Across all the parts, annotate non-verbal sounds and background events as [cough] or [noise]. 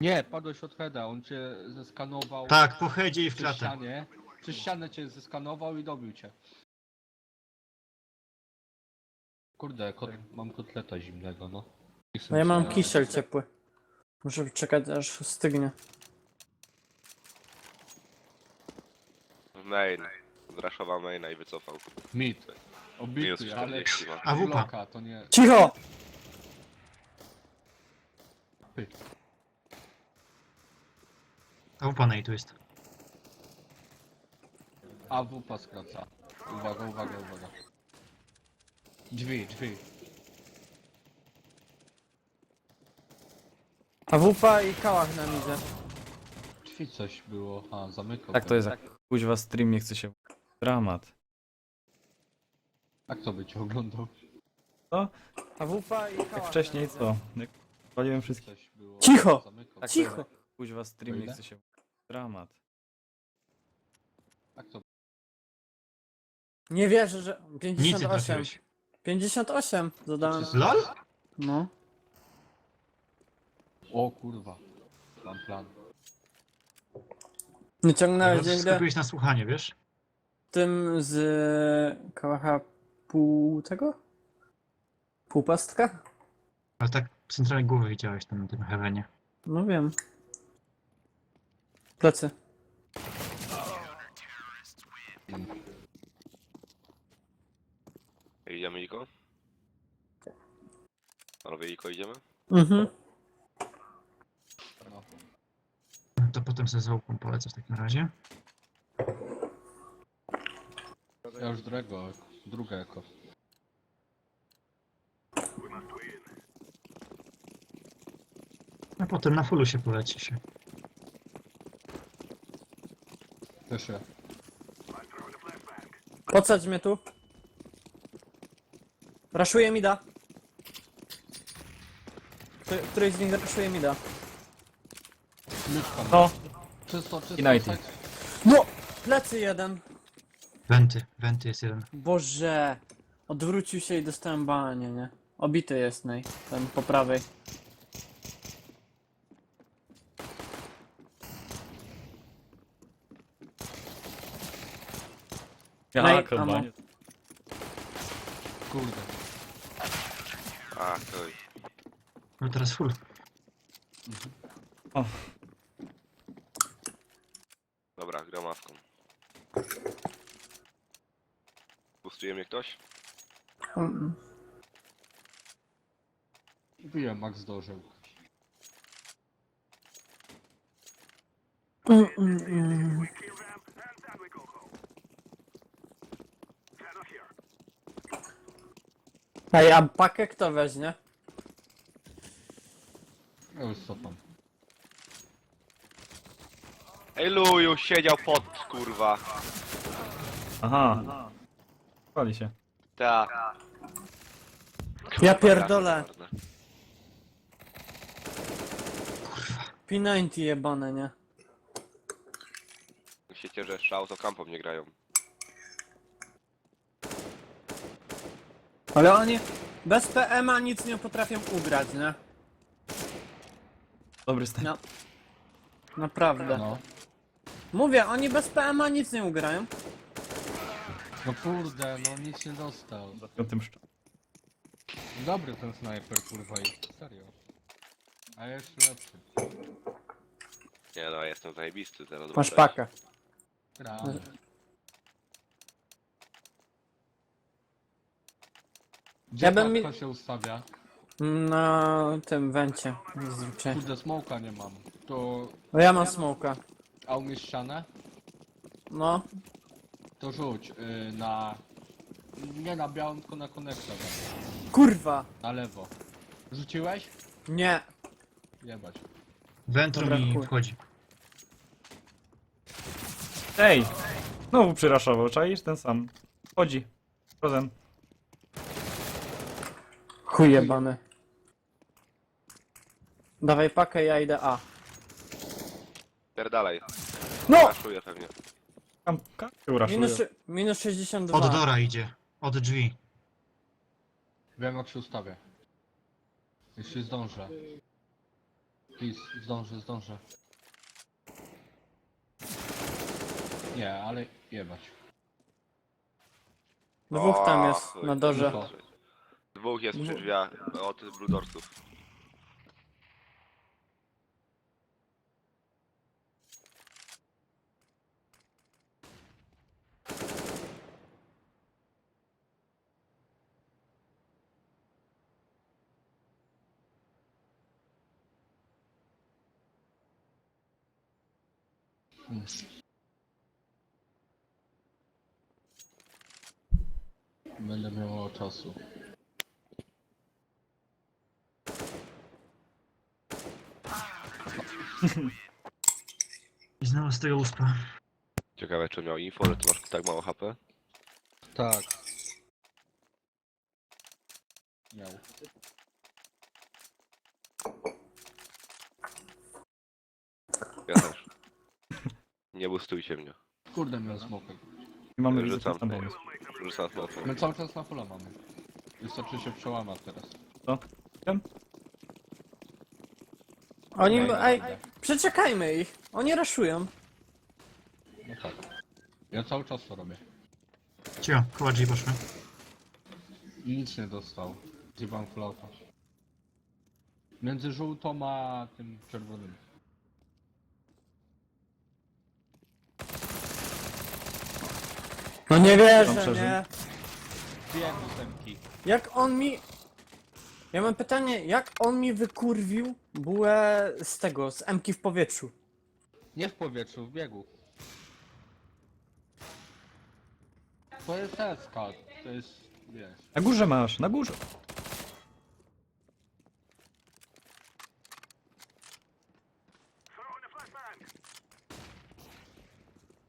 Nie, padłeś od heada, on cię zeskanował Tak, po headzie i w przy klatę. ścianie. Przez ścianę cię zeskanował i dobił cię. Kurde, kot, mam kotleta zimnego, no. Nie chcę No ja mi mam się- kisiel ciepły. Muszę czekać aż stygnie. Main. Zraszował maina i wycofał. Mit. Minus Obity, ale 40 ma. A wupa. bloka, to nie... Cicho! Py. A u pana i tu jest. A wupa skraca. Uwaga, uwaga, uwaga. Drzwi, drzwi. A wupa i kałach na midzie. Drzwi coś było, a zamykał. Tak to jest, jak kuźwa stream nie chce się... Dramat. Jak to będzie oglądał? A wupa i kałach Jak na wcześniej co? Jak waliłem wszystkich. Coś było, Cicho! Zamykał. Tak to Cicho! jest, jak Kuźwa stream nie chce się... Dramat. Jak to Nie wierzę, że... Nic nie 58. trafiłeś. 58 dodałem. LOL? No. O kurwa. Mam plan. Nie ciągnąłeś nigdy skupiłeś na słuchanie, wiesz? tym z kałacha pół tego? Półpastka? Ale tak centralnie głowę widziałeś tam na tym heavenie. No wiem. Plecy. Idziemy Iko? Panowie Iko idziemy? Mhm. To potem ze załóżką polecę w takim razie. Ja już drugiego, drugie eko. A potem na fullu się poleci się. Też ja. Podsadź mnie tu. Raszuje mi da. Który- Któryś z nich raszuje mi da. Myszka. No, Czysto, czysto. United. side. No! Plecy jeden. Wenty, wenty jest jeden. Boże. Odwrócił się i dostałem banie, nie? Obity jest nej. Ten po prawej. Ja Ej, chyba amo. nie. Kurde. A, to No teraz full. O, Dobra, gram awką. Pustuje mnie ktoś? Mm. Wiem, Max zdążył. Mm, mm, mm. Ej, a pakę kto weźmie? Ja już cofam. Ej Luju, siedział pod, kurwa. aha. Pali się. Ta. Ja pierdolę. marne. P90 jebane, nie? Jak się cieszę, że autokampom nie grają. Ale oni bez PM-a nic nie potrafią ugrać, nie? Dobry stan. No. Naprawdę. No. Mówię, oni bez PM-a nic nie ugrają. No kurde, no nic nie dostał. Piątym szcz... Dobry ten snajper, kurwa, i serio. A ja jeszcze lepszy. Nie no, ja jestem zajebisty, zaraz Masz zobaczysz. pakę. Gdzie Ja bym mi- się ustawia? Na tym wencie. Zazwyczaj. Kurde, smoka nie mam. To... No ja mam smoka. A umiesz ścianę? No. To rzuć y, na... Nie na białym, tylko na konektor. Kurwa! Na lewo. Rzuciłeś? Nie. Jebać. Dobra, mi chuj. wchodzi. Ej! Znowu przyraszował, czaisz? Ten sam. Chodzi. Frozen. Chuj jebany. Dawaj pakę, ja idę A. Pierdalej. No! Raszuję pewnie. Się uraszuje. Minus, minus 62. Od Dora idzie. Od drzwi. Wiem jak się ustawię. Jeśli zdążę. Please, zdążę, zdążę. Nie, ale jebać. Dwóch tam jest na dorze. Dwóch jest przy drzwiach od Bludorsów. Mm. Będę miał mało czasu. I znowu z tego uspa. Ciekawe czy miał info, że ty masz tak mało HP? Tak. Miał. Ja też. Nie boostujcie mnie. Kurde, miał smokę. I mamy Rzucam. widzę tam pomysł. Rzucam. My cały czas na fula mamy. Wystarczy się przełamać teraz. Wiem? Oni, ej, kurde. przeczekajmy ich. Oni raszują. No tak. Ja cały czas to robię. Cio, koła G poszły. I nic nie dostał. Zjebam flauta. Między żółtą a tym czerwonym. No nie wierzę, przeżył. nie? Dwie ósemki. Jak on mi... Ja mam pytanie, jak on mi wykurwił bułę z tego, z Mki w powietrzu? Nie w powietrzu, w biegu. To jest teska, to jest, wiesz. Na górze masz, na górze.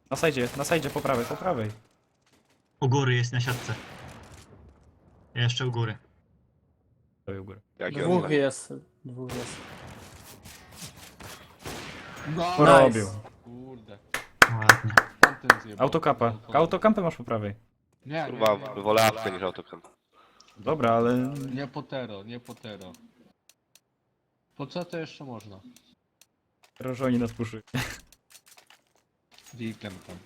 Na sajdzie, na sajdzie po prawej, po prawej. U góry jest na siatce. Jeszcze u góry. Prawej u góry. Jaki Dwóch on jest, dwóch jest. No, Nice. Porobił. Kurde. Ładnie. Tamten zjebał. Autokapa. Autokampę masz po prawej. Nie, nie, Kurwa, nie. wolę apkę niż autokamp. Dobra, ale Nie potero, nie potero. Po co to jeszcze można? że oni nas puszują. Wiklem tam.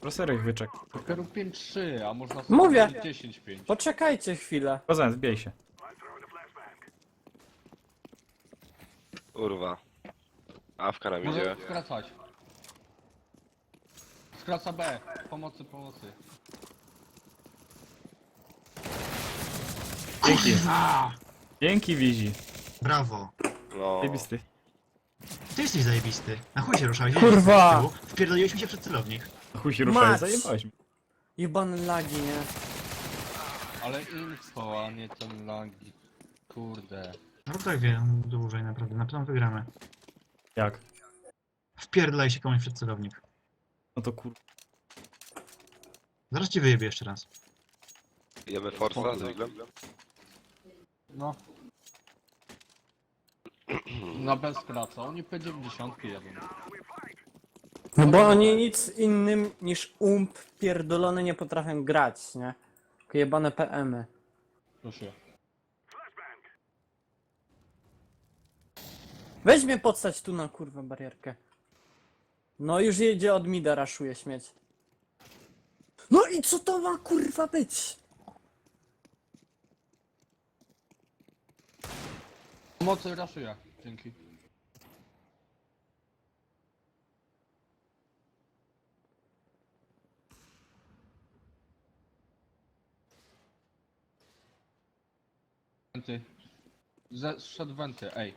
Prosery ich wyczek. Dopiero 5-3, a można sobie Mówię. zrobić 10-5. Poczekajcie chwilę. Kozan, zbij się. Kurwa. Awka nam Może idzie. skracać. Skraca B. Pomocy, pomocy. Dzięki. Dzięki, Wizi. Brawo. No. Zajebisty. Ty jesteś zajebisty. Na chuj się ruszałeś. Kurwa! z tyłu. Wpierdoliłeś się przed celownik. Chuj się Mać. zajebałeś mnie. Jebane lagi, nie? Ale info, a nie ten lagi. Kurde. No tak wiem, dłużej naprawdę. Na pewno wygramy. Jak? Wpierdolaj się komuś przed celownik. No to kur... Zaraz ci wyjebie jeszcze raz. Jemy Forza z Wiglem? No. Na B skraca. Oni P90 jadą. No bo oni nic innym niż ump pierdolony nie potrafią grać, nie? Tylko jebane PM-y. Proszę. Weź mnie podstać tu na kurwę barierkę. No już jedzie od mida, raszuje śmieć. No i co to ma kurwa być? Pomocy raszuję. Dzięki. Wenty. Zeszedł wenty, ej.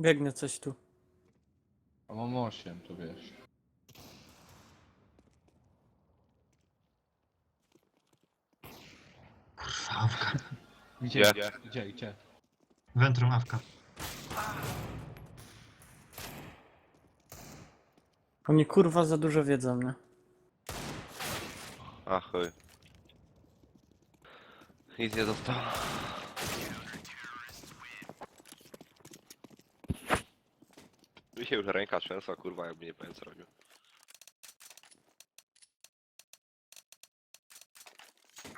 Biegnie coś tu. A mam 8, to wiesz. Kurwa, awka. Gdzie? Gdzie? Gdzie, gdzie? Wętrą awka. Oni kurwa za dużo wiedzą, nie? A chuj. Nic nie dostał. Mi się już ręka trzęsła, kurwa, jakby nie powiem co robił.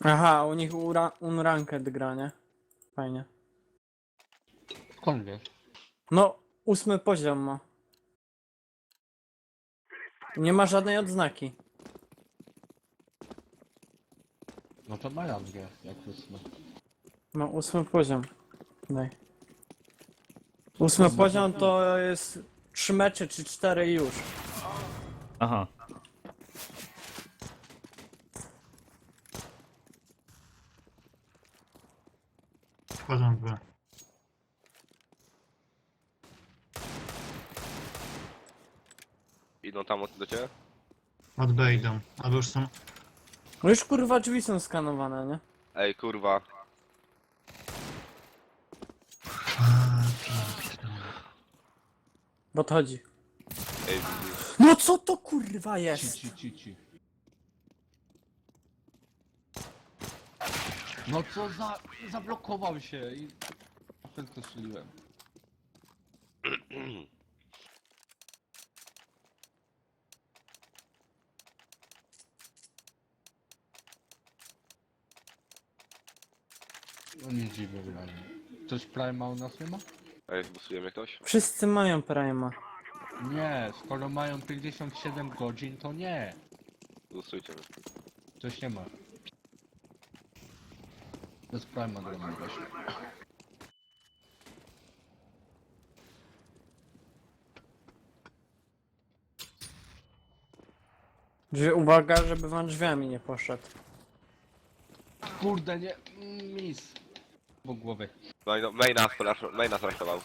Aha, u nich ura- unranked gra, nie? Fajnie. Skąd wiesz? No, ósmy poziom ma. Nie ma żadnej odznaki. No to ma rangę, jak ósmy. Ma ósmy poziom. Daj. Ósmy poziom to jest trzy mecze czy cztery i już. Aha. Wchodzą. Idą tam od do ciebie? Od B idą. Albo już są... No już kurwa drzwi są skanowane, nie? Ej, kurwa. Bo to chodzi. Ej, widzisz. No co to kurwa Ci, jest? ci, ci, ci. No co za... zablokował się i... Prędko strzeliłem. [clears throat] nie dziwię wyraźnie. Coś Prima u nas nie ma? Ej, busuje mnie ktoś? Wszyscy mają Prima. Nie, skoro mają 57 godzin, to nie. Busujcie mnie. Coś nie ma. Bez Prima gramy właśnie. Drzwi, uwaga, żeby wam drzwiami nie poszedł. Kurde, nie... Mis. Po głowie. No i no, maina, spolasz- maina zrasztował.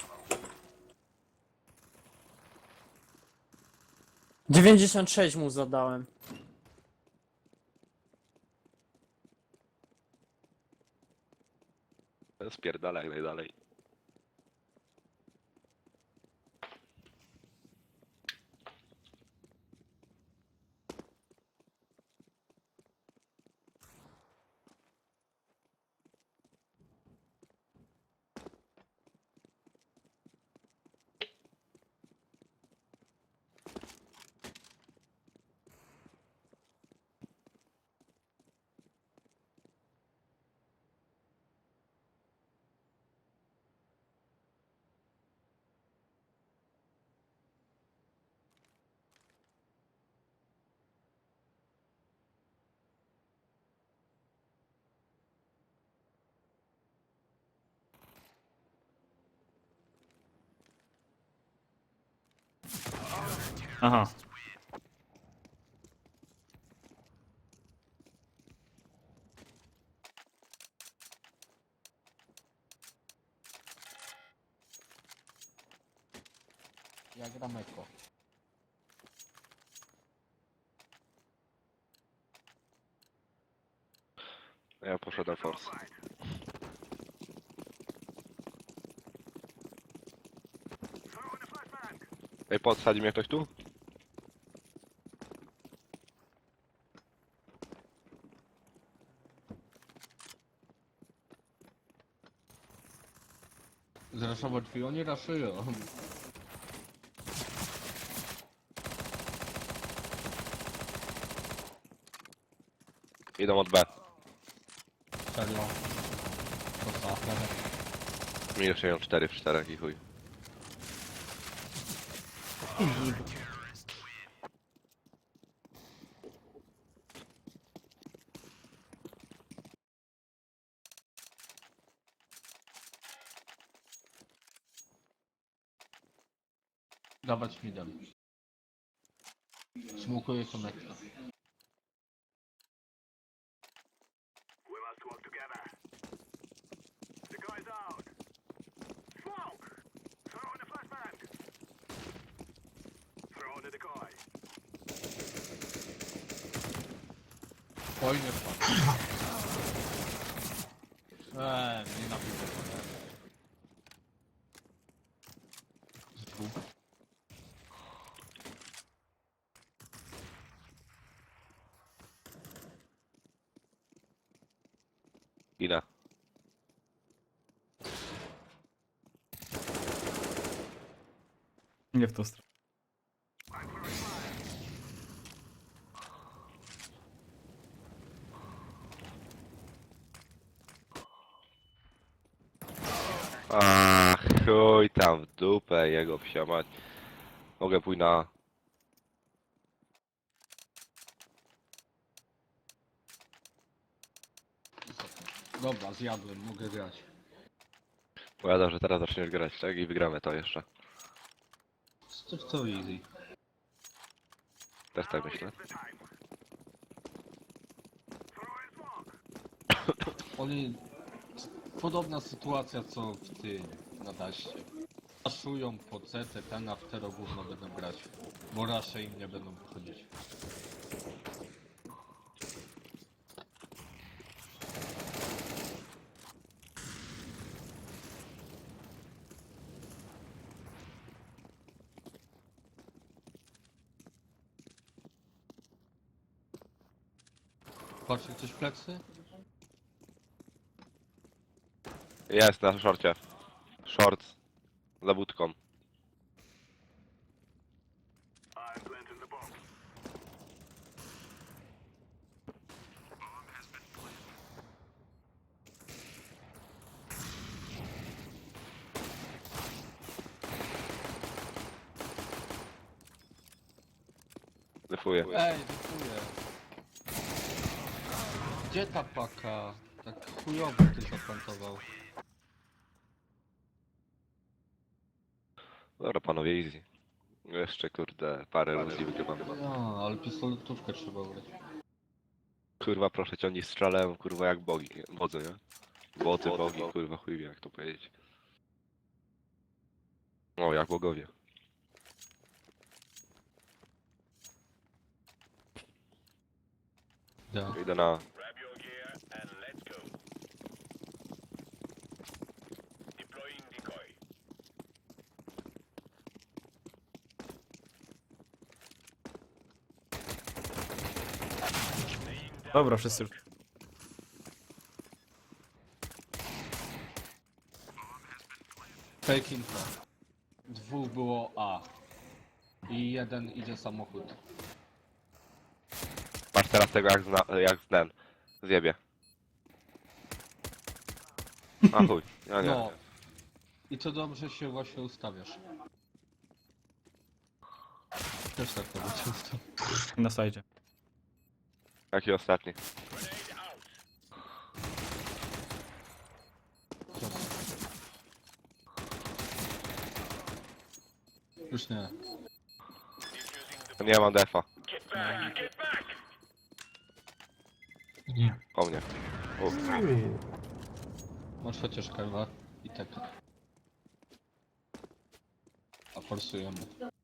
96 mu zadałem. Spierdala jak najdalej. Aha. Ja gram eko. Ja poszedłem force. Ej, podsadzi mnie ktoś tu? Zraszowo drzwi, oni raszują. Idą od B. Serio. To safra. Minus 4 w 4 i chuj. Dawać mi dam. Smukuję konekta. Ile? Nie w tą stronę. A chuj tam w dupę jego wsiamać. Mogę pójść na Dobra, zjadłem, mogę grać. Powiadam, że teraz zaczniesz grać, tak? I wygramy to jeszcze. To, to easy. Też tak myślę. Oni... Podobna sytuacja co w tym, na daście. Raszują po CT, ten, a w tero gówno będą grać. Bo rasze im nie będą wychodzić. Patrzcie, coś plecy? Jest na szorcie. Short. Za budką. Ej, dziękuję. Gdzie ta paka? Tak chujowo ty zaplantował. Dobra panowie, easy. Jeszcze kurde, parę ludzi wygrywamy. No, ale pistoletówkę trzeba ubrać. Kurwa proszę cię, oni strzelają kurwa jak bogi, wodzy, nie? Wodzy, bogi, kurwa chuj wie jak to powiedzieć. O, jak bogowie. Da. Idę na... Dobra, wszyscy już. Fake info. Dwóch było A. I jeden idzie samochód. Patrz teraz tego jak, zna, jak ten. Zjebie. A chuj, ja nie. No. I to dobrze się właśnie ustawiasz. Też tak robię często. Na sajdzie. Jaki ostatni? Już nie. Nie mam defa. Nie. O mnie. Masz chociaż kawa i tak. A forsujemy. O,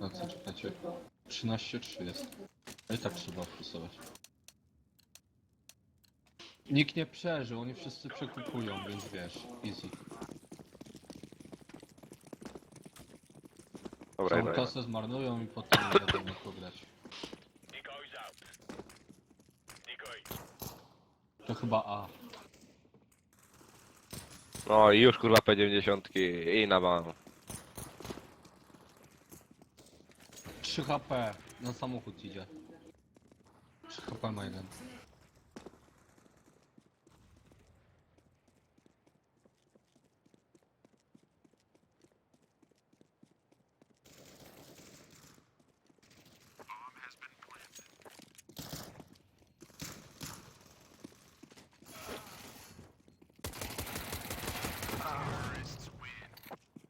na co czekacie? 13-3 jest. I tak trzeba forsować. Nikt nie przeżył, oni wszyscy przekupują, więc wiesz, easy. dobra, Całą idę. kasę zmarnują i potem nie wiadomo jak pograć. To chyba A. No i już kurwa P90 i na ban. 3 HP na samochód idzie. 3 HP ma jeden.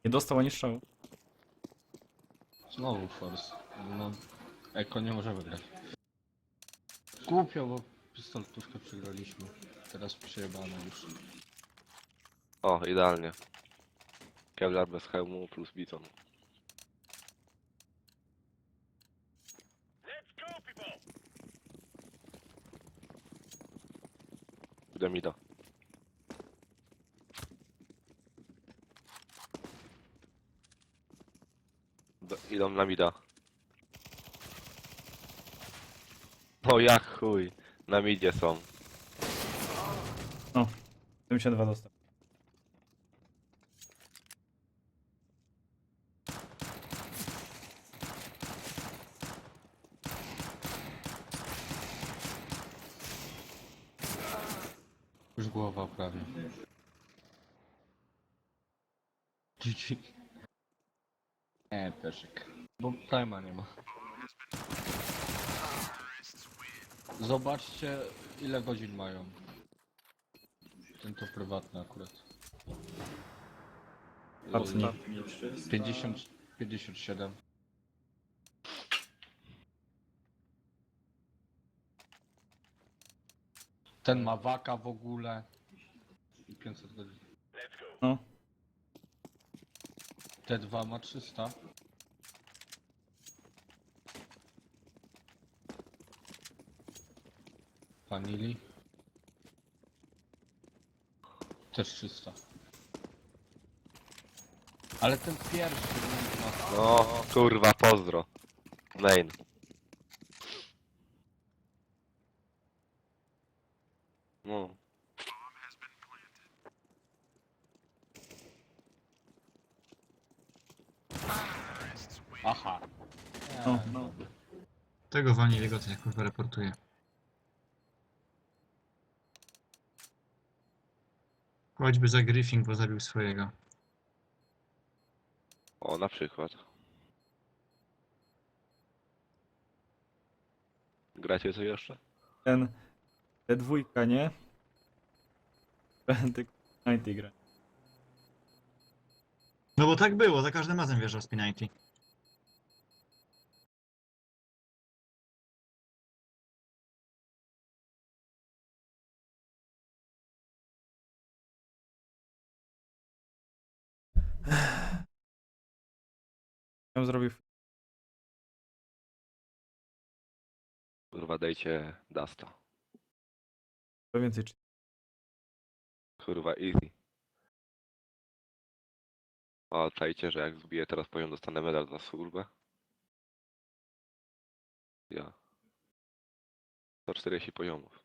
Nie dostał ani strzału. Znowu force. No, Eko nie może wygrać. Głupio, bo pistoletówkę przegraliśmy. Teraz przejebane już. O, idealnie. Kevlar bez hełmu plus biton. Idę mida. Do, idą na mida. O jak chuj. Na midzie są. 72 dostał. Już głowa prawie. GG. [laughs] Nie, Peszek. Bo Prima nie ma. Zobaczcie ile godzin mają. Ten to prywatny akurat. Prywatny. 50, 57. Ten ma waka w ogóle. I 500 godzin. No. T2 ma 300. Vanili. Też 300. Ale ten pierwszy No, kurwa, pozdro. Main. No, Aha. No, no. Tego Vanilliego to ja kurwa reportuję. Choćby za Griffin, bo zabił swojego. o, na przykład. Gracie coś jeszcze? Ten, te dwójka, nie? Tylko 90 gra. No bo tak było, za każdym razem wjeżdżał Spinity. Ja bym zrobił Kurwa, dajcie Dasta. to więcej. czy- Kurwa, easy. O, czajcie, że jak zbiję teraz poziom, dostanę medal za służbę? Ja. 140 poziomów.